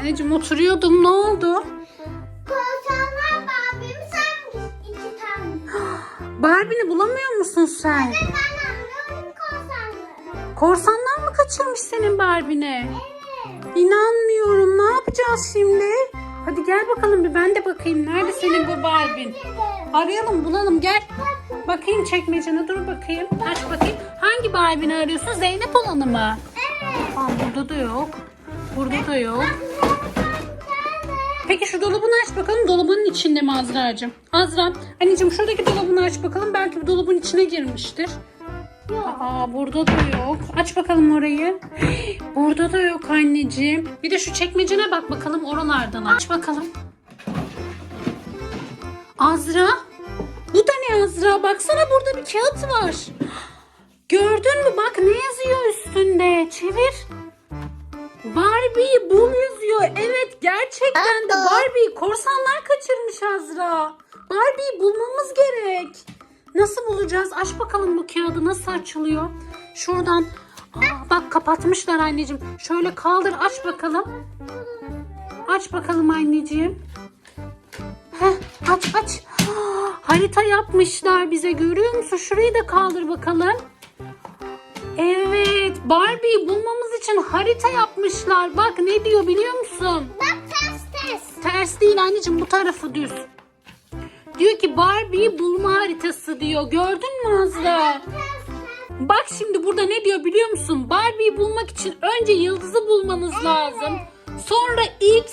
Anneciğim oturuyordum ne oldu? Konuşanlar babim sen iki tane. Barbie'ni bulamıyor musun sen? Ben anlıyorum konuşanları. Korsanlar mı kaçırmış senin Barbie'ni? Evet. İnanmıyorum ne yapacağız şimdi? Hadi gel bakalım bir ben de bakayım. Nerede senin bu Barbie'n? Arayalım bulalım gel. Bakayım çekmecene dur bakayım. Aç bakayım. Hangi Barbie'ni arıyorsun? Zeynep olanı mı? Evet. Aa, burada da yok. Burada da yok. Peki şu dolabını aç bakalım. Dolabının içinde mi Azra'cığım? Azra, anneciğim şuradaki dolabını aç bakalım. Belki bu dolabın içine girmiştir. Yok. Aa burada da yok. Aç bakalım orayı. Burada da yok anneciğim. Bir de şu çekmecene bak bakalım oralardan aç bakalım. Azra. Bu da ne Azra? Baksana burada bir kağıt var. Gördün mü? Bak ne yazıyor üstünde. Çevir. Barbie'yi bul yazıyor. Evet gerçekten de Barbie'yi korsanlar kaçırmış Azra. Barbie'yi bulmamız gerek. Nasıl bulacağız? Aç bakalım bu kağıdı nasıl açılıyor? Şuradan. Aa, bak kapatmışlar anneciğim. Şöyle kaldır aç bakalım. Aç bakalım anneciğim. Heh, aç aç. Ah, harita yapmışlar bize görüyor musun? Şurayı da kaldır bakalım. Evet Barbie'yi bulmamız için harita yapmışlar. Bak ne diyor biliyor musun? Bak ters ters. Ters değil anneciğim bu tarafı düz. Diyor ki Barbie'yi bulma haritası diyor. Gördün mü Azra? Bak şimdi burada ne diyor biliyor musun? Barbie'yi bulmak için önce yıldızı bulmanız lazım. Sonra X,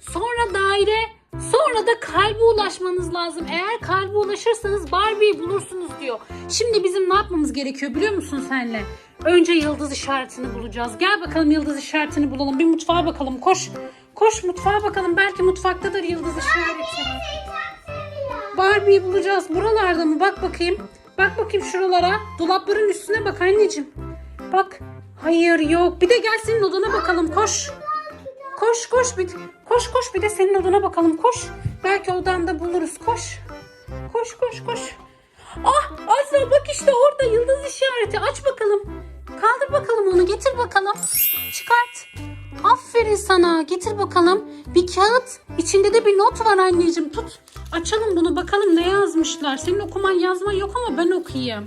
sonra daire, sonra da kalbe ulaşmanız lazım. Eğer kalbe ulaşırsanız Barbie'yi bulursunuz diyor. Şimdi bizim ne yapmamız gerekiyor biliyor musun senle? Önce yıldız işaretini bulacağız. Gel bakalım yıldız işaretini bulalım. Bir mutfağa bakalım. Koş. Koş mutfağa bakalım. Belki mutfaktadır yıldız işareti. Barbie'yi bulacağız. Buralarda mı? Bak bakayım. Bak bakayım şuralara. Dolapların üstüne bak anneciğim. Bak. Hayır yok. Bir de gel senin odana bakalım. Koş. Koş koş bir koş koş bir de senin odana bakalım. Koş. Belki odanda buluruz. Koş. Koş koş koş. Ah Azra bak işte orada yıldız işareti. Aç bakalım. Kaldır bakalım onu. Getir bakalım. Çıkart. Aferin sana. Getir bakalım. Bir kağıt. İçinde de bir not var anneciğim. Tut. Açalım bunu bakalım ne yazmışlar. Senin okuman yazman yok ama ben okuyayım.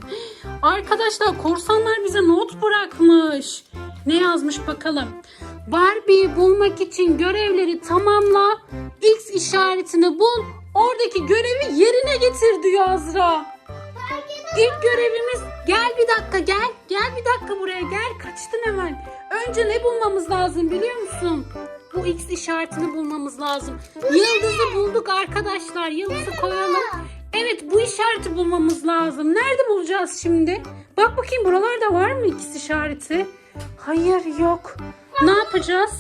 Arkadaşlar korsanlar bize not bırakmış. Ne yazmış bakalım. Barbie'yi bulmak için görevleri tamamla. X işaretini bul. Oradaki görevi yerine getir diyor Azra. İlk görevimiz gel bir dakika gel. Gel bir dakika buraya gel. Kaçtın hemen. Önce ne bulmamız lazım biliyor musun? Bu X işaretini bulmamız lazım. Yıldızı bulduk arkadaşlar. Yıldızı koyalım. Evet bu işareti bulmamız lazım. Nerede bulacağız şimdi? Bak bakayım buralarda var mı X işareti? Hayır yok. Ne yapacağız?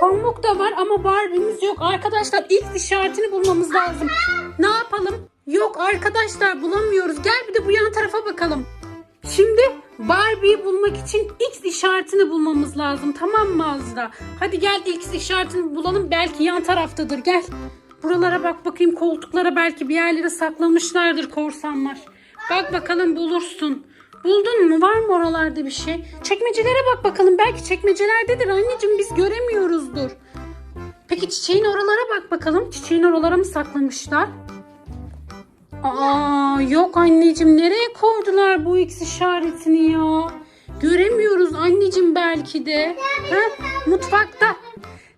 Pamuk da var ama Barbie'miz yok. Arkadaşlar X işaretini bulmamız lazım. Ne yapalım? Yok arkadaşlar bulamıyoruz. Gel bir de bu yan tarafa bakalım. Şimdi Barbie'yi bulmak için X işaretini bulmamız lazım. Tamam mı Azra? Hadi gel X işaretini bulalım. Belki yan taraftadır. Gel. Buralara bak bakayım. Koltuklara belki bir yerlere saklamışlardır korsanlar. Bak bakalım bulursun. Buldun mu? Var mı oralarda bir şey? Çekmecelere bak bakalım. Belki çekmecelerdedir anneciğim. Biz göremiyoruzdur. Peki çiçeğin oralara bak bakalım. Çiçeğin oralara mı saklamışlar? Aa yok anneciğim nereye koydular bu X işaretini ya? Göremiyoruz anneciğim belki de. Ha? Mutfakta.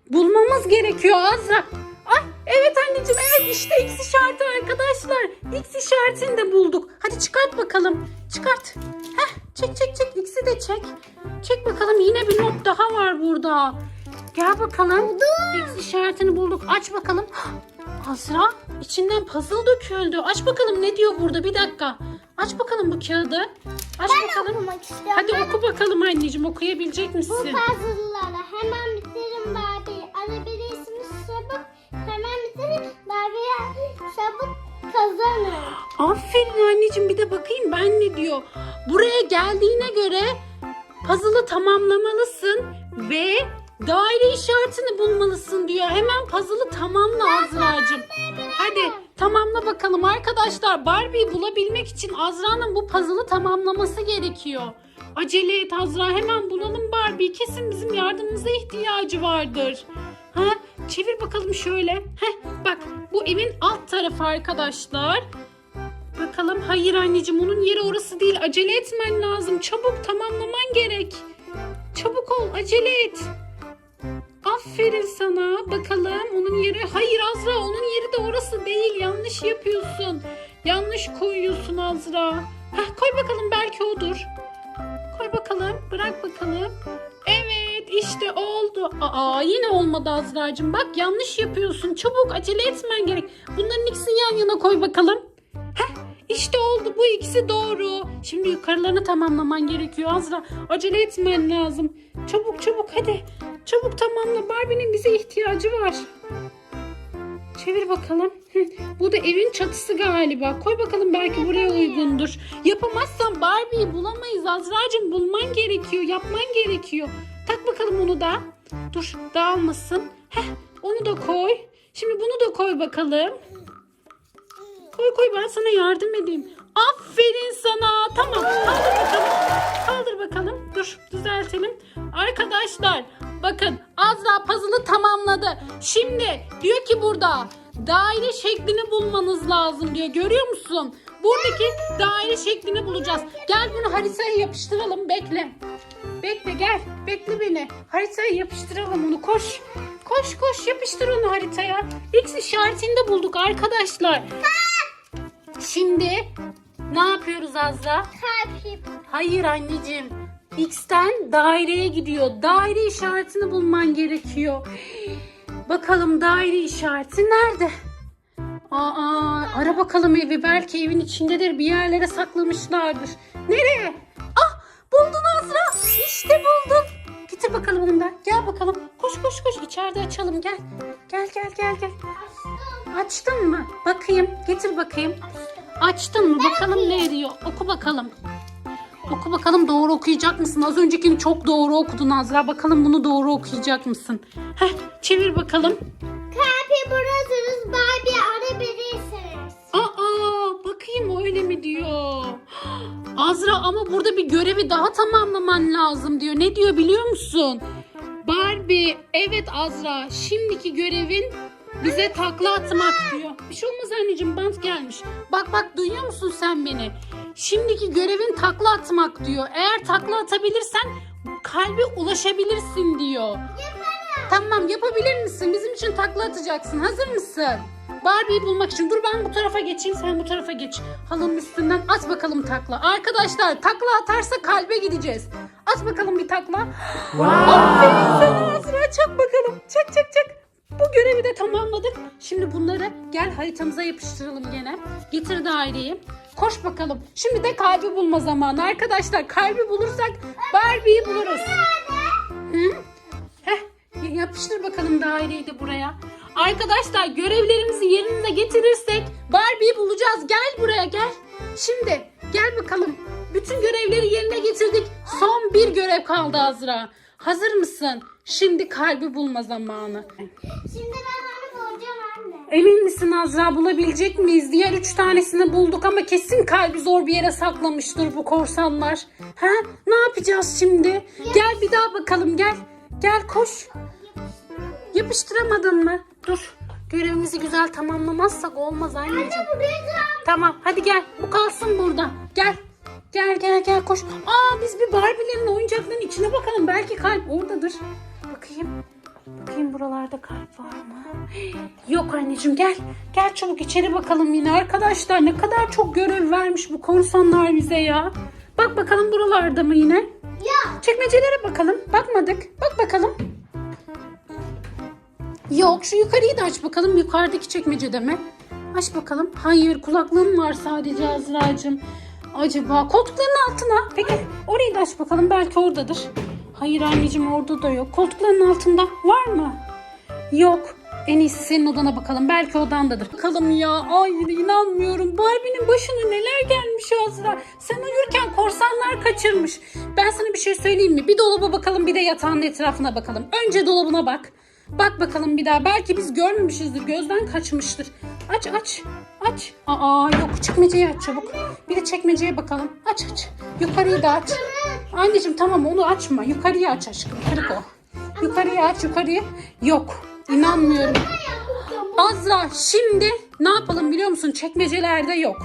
Bulmamız gerekiyor Azra. Ay evet anneciğim evet işte X işareti arkadaşlar. X işaretini de bulduk. Hadi çıkart bakalım. Çıkart. Heh, çek çek çek X'i de çek. Çek bakalım yine bir not daha var burada. Gel bakalım. X işaretini bulduk. Aç bakalım. Azra içinden puzzle döküldü. Aç bakalım ne diyor burada bir dakika. Aç bakalım bu kağıdı. Aç Ben bakalım. okumak istiyorum. Hadi Ben oku bakalım anneciğim okuyabilecek Bu misin? puzzle'ları hemen bitirin Barbie. Alabilirsiniz çabuk. Hemen bitirin. Barbie'ye çabuk kazanır. Aferin anneciğim bir de bakayım ben ne diyor. Buraya geldiğine göre puzzle'ı tamamlamalısın ve daire işaretini bulmalısın diyor. Hemen puzzle'ı tamamla Azra'cığım. Hadi tamamla bakalım arkadaşlar. Barbie'yi bulabilmek için Azra'nın bu puzzle'ı tamamlaması gerekiyor. Acele et Azra hemen bulalım Barbie'yi. Kesin bizim yardımımıza ihtiyacı vardır. Ha, çevir bakalım şöyle. Heh, bak bu evin alt tarafı arkadaşlar. Bakalım hayır anneciğim onun yeri orası değil. Acele etmen lazım. Çabuk tamamlaman gerek. Çabuk ol acele et. Aferin sana. Bakalım onun yeri. Hayır Azra onun yeri de orası değil. Yanlış yapıyorsun. Yanlış koyuyorsun Azra. Heh, koy bakalım belki odur. Koy bakalım. Bırak bakalım. Evet işte oldu. Aa yine olmadı Azra'cığım. Bak yanlış yapıyorsun. Çabuk acele etmen gerek. Bunların ikisini yan yana koy bakalım. Heh, işte oldu. Bu ikisi doğru. Şimdi yukarılarını tamamlaman gerekiyor Azra. Acele etmen lazım. Çabuk çabuk hadi. Çabuk tamamla. Barbie'nin bize ihtiyacı var. Çevir bakalım. Bu da evin çatısı galiba. Koy bakalım belki buraya uygundur. Yapamazsan Barbie'yi bulamayız. Azra'cığım bulman gerekiyor. Yapman gerekiyor. Tak bakalım onu da. Dur dağılmasın. Heh, onu da koy. Şimdi bunu da koy bakalım. Koy koy ben sana yardım edeyim. Aferin sana. Tamam kaldır bakalım. Kaldır bakalım. Dur düzeltelim. Arkadaşlar bakın Azra puzzle'ı tamamladı. Şimdi diyor ki burada daire şeklini bulmanız lazım diyor. Görüyor musun? Buradaki daire şeklini bulacağız. Gel bunu haritaya yapıştıralım. Bekle. Bekle gel. Bekle beni. Haritaya yapıştıralım onu. Koş. Koş koş yapıştır onu haritaya. X işaretini de bulduk arkadaşlar. Şimdi ne yapıyoruz Azra? Hayır anneciğim. X'ten daireye gidiyor. Daire işaretini bulman gerekiyor. Bakalım daire işareti nerede? Aa, ara bakalım evi. Belki evin içindedir. Bir yerlere saklamışlardır. Nereye? Ah buldun Azra. İşte buldun. Getir bakalım onu da. Gel bakalım. Koş koş koş. İçeride açalım. Gel. Gel gel gel gel. Açtın mı? Bakayım. Getir bakayım. Açtın mı? Bakalım ne diyor. Oku bakalım. Oku bakalım doğru okuyacak mısın? Az öncekini çok doğru okudun Azra. Bakalım bunu doğru okuyacak mısın? Heh, çevir bakalım. Kalp burasınız. Barbie arabilirsiniz. Aa, bakayım öyle mi diyor. Azra ama burada bir görevi daha tamamlaman lazım diyor. Ne diyor biliyor musun? Barbie, evet Azra, şimdiki görevin bize takla atmak diyor. Bir şey olmaz anneciğim, bant gelmiş. Bak bak duyuyor musun sen beni? Şimdiki görevin takla atmak diyor. Eğer takla atabilirsen kalbe ulaşabilirsin diyor. Tamam yapabilir misin? Bizim için takla atacaksın. Hazır mısın? Barbie'yi bulmak için. Dur ben bu tarafa geçeyim sen bu tarafa geç. Halının üstünden at bakalım takla. Arkadaşlar takla atarsa kalbe gideceğiz. At bakalım bir takla. Aferin sana Azra. Çak bakalım. Çak çak çak. Bu görevi de tamamladık. Şimdi bunları gel haritamıza yapıştıralım gene. Getir daireyi. Koş bakalım. Şimdi de kalbi bulma zamanı. Arkadaşlar kalbi bulursak Barbie'yi buluruz. Hı? Heh, yapıştır bakalım daireyi de buraya. Arkadaşlar görevlerimizi yerine getirirsek Barbie'yi bulacağız. Gel buraya gel. Şimdi gel bakalım. Bütün görevleri yerine getirdik. Son bir görev kaldı Azra. Hazır mısın? Şimdi kalbi bulma zamanı. Şimdi ben onu bulacağım anne. Emin misin Azra bulabilecek miyiz? Diğer üç tanesini bulduk ama kesin kalbi zor bir yere saklamıştır bu korsanlar. Ha? Ne yapacağız şimdi? Gel bir daha bakalım gel. Gel koş. Yapıştıramadın mı? Dur. Görevimizi güzel tamamlamazsak olmaz anneciğim. Bu güzel. Tamam hadi gel. Bu kalsın burada. Gel. Gel gel gel koş. Aa biz bir Barbie'lerin oyuncakların içine bakalım. Belki kalp oradadır. Bakayım. Bakayım buralarda kalp var mı? Yok anneciğim gel. Gel çabuk içeri bakalım yine. Arkadaşlar ne kadar çok görev vermiş bu korsanlar bize ya. Bak bakalım buralarda mı yine? Ya. Çekmecelere bakalım. Bakmadık. Bak bakalım. Yok şu yukarıyı da aç bakalım. Yukarıdaki çekmecede mi? Aç bakalım. Hayır kulaklığım var sadece Azra'cığım. Acaba koltukların altına. Peki orayı da aç bakalım. Belki oradadır. Hayır anneciğim orada da yok. Koltukların altında var mı? Yok. En iyisi senin odana bakalım. Belki odandadır. Bakalım ya. Ay inanmıyorum. Barbie'nin başına neler gelmiş Azra. Sen uyurken korsanlar kaçırmış. Ben sana bir şey söyleyeyim mi? Bir dolaba bakalım bir de yatağın etrafına bakalım. Önce dolabına bak. Bak bakalım bir daha. Belki biz görmemişizdir. Gözden kaçmıştır. Aç aç. Aç. Aa yok çekmeceyi aç çabuk. Bir de çekmeceye bakalım. Aç aç. Yukarıyı da aç. Anneciğim tamam onu açma. Yukarıyı aç aşkım. Kırık o. Yukarıyı aç yukarıyı. Yok. İnanmıyorum. Azra şimdi ne yapalım biliyor musun? Çekmecelerde yok.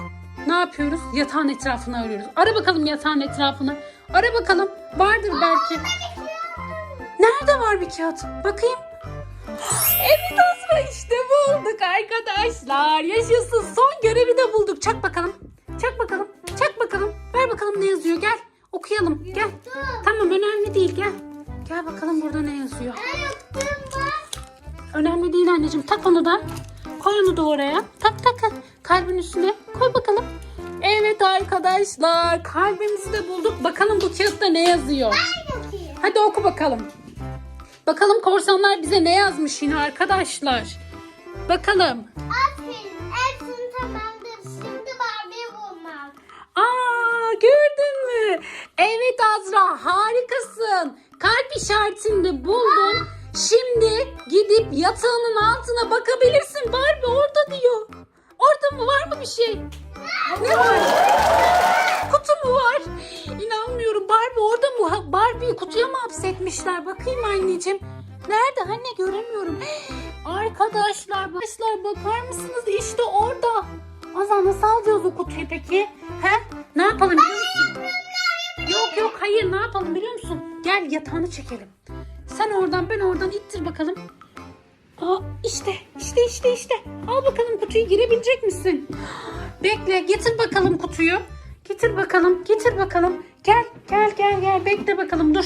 Ne yapıyoruz? Yatağın etrafını arıyoruz. Ara bakalım yatağın etrafını. Ara bakalım. Vardır belki. Nerede var bir kağıt? Bakayım. Evet Azra işte bulduk arkadaşlar. Yaşasın. Son görevi de bulduk. Çak bakalım. Çak bakalım. Çak bakalım. Ver bakalım ne yazıyor. Gel. Okuyalım. Gel. Tamam önemli değil. Gel. Gel bakalım burada ne yazıyor. Önemli değil anneciğim. Tak onu da. Koy onu da oraya. Tak tak. Kalbin üstüne. Koy bakalım. Evet arkadaşlar. Kalbimizi de bulduk. Bakalım bu kağıtta ne yazıyor. Hadi oku bakalım. Bakalım korsanlar bize ne yazmış yine arkadaşlar. Bakalım. Aferin. Hepsini tamamdır. Şimdi Barbie bulmak. Aa gördün mü? Evet Azra harikasın. Kalp işaretini de buldun. Şimdi gidip yatağının altına bakabilirsin. Barbie orada diyor. Orada mı var mı bir şey? Ne var? Kutu mu var? İnanmıyorum. Barbie orada mı? Barbie'yi kutuya mı hapsetmişler? Bakayım anneciğim. Nerede? Anne göremiyorum. Arkadaşlar, arkadaşlar bakar mısınız? İşte orada. Azra nasıl alacağız o kutuyu peki? He? Ne yapalım biliyor musun? Yok yok hayır ne yapalım biliyor musun? Gel yatağını çekelim. Sen oradan ben oradan ittir bakalım. Aa işte işte işte işte. Al bakalım kutuyu girebilecek misin? Bekle getir bakalım kutuyu. Getir bakalım getir bakalım. Gel gel gel gel bekle bakalım dur.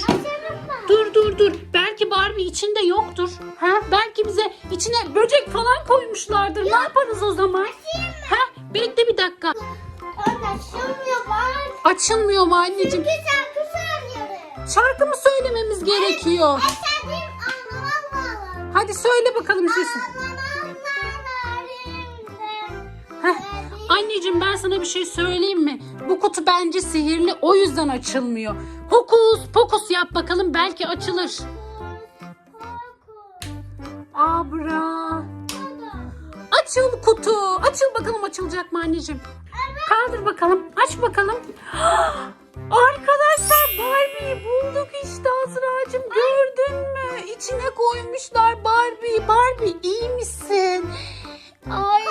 Dur dur dur. Belki Barbie içinde yoktur. Ha? Belki bize içine böcek falan koymuşlardır. Ne yaparız o zaman? Ha? Bekle bir dakika. Anlaşılmıyor bak. Açılmıyor mu anneciğim? Çünkü şarkı söylüyorum. Şarkı mı söylememiz gerekiyor? Lazım. Hadi söyle bakalım sesin. Heh. Anneciğim ben sana bir şey söyleyeyim mi? Bu kutu bence sihirli o yüzden açılmıyor. Hokus pokus yap bakalım belki açılır. Abra. Açıl kutu. Açıl bakalım açılacak mı anneciğim? Kaldır bakalım. Aç bakalım. Arkadaşlar Barbie'yi bulduk işte Azra'cığım. Gördün mü? İçine koymuşlar Barbie. Barbie iyi misin? Ay.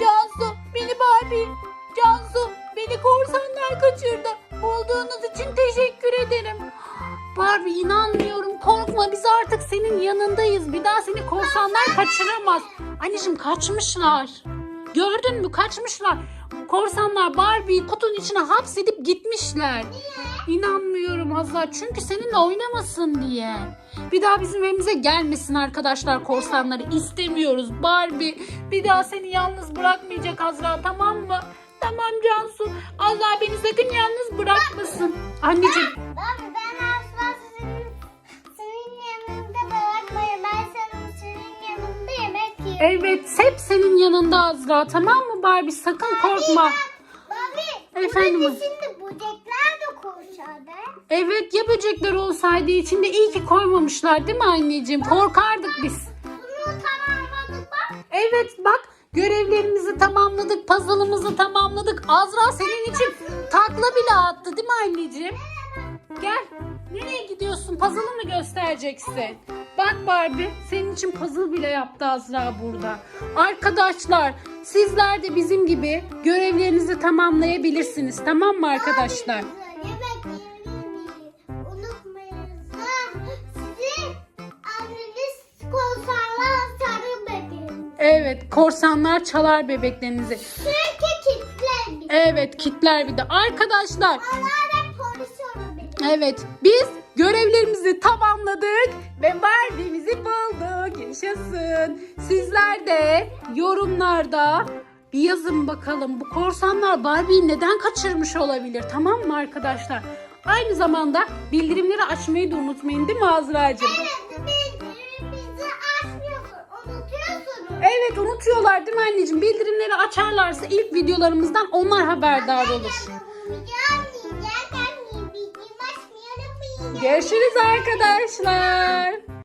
Cansu beni Barbie. Cansu beni korsanlar kaçırdı. Bulduğunuz için teşekkür ederim. Barbie inanmıyorum korkma biz artık senin yanındayız. Bir daha seni korsanlar kaçıramaz. Anneciğim kaçmışlar. Gördün mü kaçmışlar. Korsanlar Barbie'yi kutunun içine hapsedip gitmişler. İnanmıyorum Hazar çünkü seninle oynamasın diye. Bir daha bizim evimize gelmesin arkadaşlar korsanları istemiyoruz. Barbie bir daha seni yalnız bırakmayacak Azra tamam mı? Tamam Cansu. Azra beni sakın yalnız bırakmasın. Anneciğim Abi ben asla evet hep senin yanında Azra tamam mı Barbie sakın korkma. Babi, Efendim? burada şimdi böcekler de koşardı. Evet ya böcekler olsaydı içinde iyi ki koymamışlar değil mi anneciğim? Korkardık biz. Bunu tamamladık bak. Evet bak görevlerimizi tamamladık, puzzle'ımızı tamamladık. Azra senin için takla bile attı değil mi anneciğim? Gel. Nereye gidiyorsun? Puzzle'ı mı göstereceksin? Bak Barbie senin için puzzle bile yaptı Azra burada. Arkadaşlar sizler de bizim gibi görevlerinizi tamamlayabilirsiniz. Tamam mı arkadaşlar? Yemek yemeyi unutmayınız. Ha, Sizi anneniz konserler sarı bebeğim. Evet korsanlar çalar bebeklerinizi. Sürekli kilitleyin. Evet kitler bir de. Arkadaşlar olabilir. Evet, biz görevlerimizi tamamladık ve Barbie'mizi bulduk. Yaşasın. Sizler de yorumlarda bir yazın bakalım bu korsanlar Barbie'yi neden kaçırmış olabilir tamam mı arkadaşlar? Aynı zamanda bildirimleri açmayı da unutmayın değil mi Azra'cığım? Evet, biz bizi açmıyor Evet unutuyorlar değil mi anneciğim? Bildirimleri açarlarsa ilk videolarımızdan onlar haberdar olur. Görüşürüz arkadaşlar.